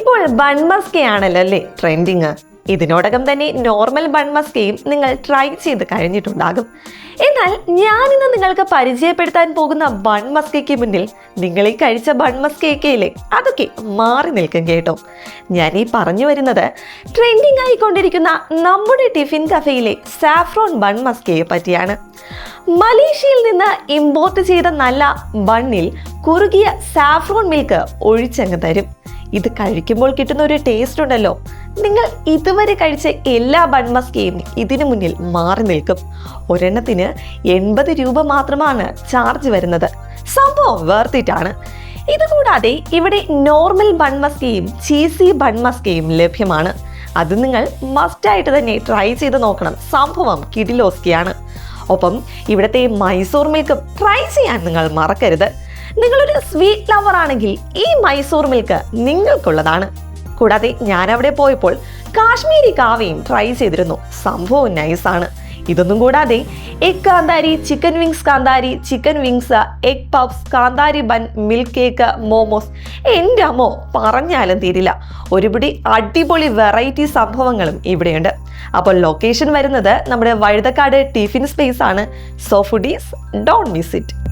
ഇപ്പോൾ ബൺമസ്കയാണല്ലോ അല്ലേ? ട്രെൻഡിങ് ഇതിനോടകം തന്നെ നോർമൽ ബൺമസ്കയും നിങ്ങൾ ട്രൈ ചെയ്ത് കഴിഞ്ഞിട്ടുണ്ടാകും. എന്നാൽ ഞാൻ ഇന്ന് നിങ്ങൾക്ക് പരിചയപ്പെടുത്താൻ പോകുന്ന ബൺമസ്കയ്ക്ക് മുന്നിൽ നിങ്ങൾ ഈ കഴിച്ച ബൺമസ്കയൊക്കെയില്ലേ അതൊക്കെ മാറി നിൽക്കും കേട്ടോ. ഞാൻ ഈ പറഞ്ഞു വരുന്നത് ട്രെൻഡിങ് ആയിക്കൊണ്ടിരിക്കുന്ന നമ്മുടെ ടിഫിൻ കഫയിലെ സാഫ്രോൺ ബൺമസ്കയെ പറ്റിയാണ്. മലേഷ്യയിൽ നിന്ന് ഇമ്പോർട്ട് ചെയ്ത നല്ല ബണ്ണിൽ കുറുകിയ സാഫ്രോൺ മിൽക്ക് ഒഴിച്ചങ്ങ് തരും. ഇത് കഴിക്കുമ്പോൾ കിട്ടുന്ന ഒരു ടേസ്റ്റ് ഉണ്ടല്ലോ. നിങ്ങൾ ഇതുവരെ കഴിച്ച എല്ലാ ബൺമസ്കയും ഇതിനു മുന്നിൽ മാറി നിൽക്കും. ഒരെണ്ണത്തിന് എൺപത് രൂപ മാത്രമാണ് ചാർജ് വരുന്നത്. സംഭവം വേർത്തിട്ടാണ് ഇതുകൂടാതെ ഇവിടെ നോർമൽ ബൺമസ്കയും ചീസി ബൺമസ്കയും ലഭ്യമാണ്. അത് നിങ്ങൾ മസ്റ്റായിട്ട് തന്നെ ട്രൈ ചെയ്ത് നോക്കണം. സംഭവം കിഡിലോസ്കിയാണ് ഒപ്പം ഇവിടുത്തെ മൈസൂർ മിൽക്ക് ട്രൈ ചെയ്യാൻ നിങ്ങൾ മറക്കരുത്. നിങ്ങളൊരു സ്വീറ്റ് ലവർ ആണെങ്കിൽ ഈ മൈസൂർ മിൽക്ക് നിങ്ങൾക്കുള്ളതാണ്. കൂടാതെ ഞാൻ അവിടെ പോയപ്പോൾ കാശ്മീരി കാവയും ട്രൈ ചെയ്തിരുന്നു. സംഭവം നൈസാണ് ഇതൊന്നും കൂടാതെ എഗ് കാന്താരി ചിക്കൻ വിങ്സ് കാന്താരി ചിക്കൻ വിങ്സ് എഗ് പഫ്സ് കാന്താരി ബൺ മിൽക്ക് കേക്ക് മോമോസ് എന്റെ അമ്മോ പറഞ്ഞാലും തീരില്ല. ഒരുപിടി അടിപൊളി വെറൈറ്റി സംഭവങ്ങളും ഇവിടെയുണ്ട്. അപ്പോൾ ലൊക്കേഷൻ വരുന്നത് നമ്മുടെ വഴുതക്കാട് ടിഫിൻ സ്പേസ് ആണ്. So foodies don't miss it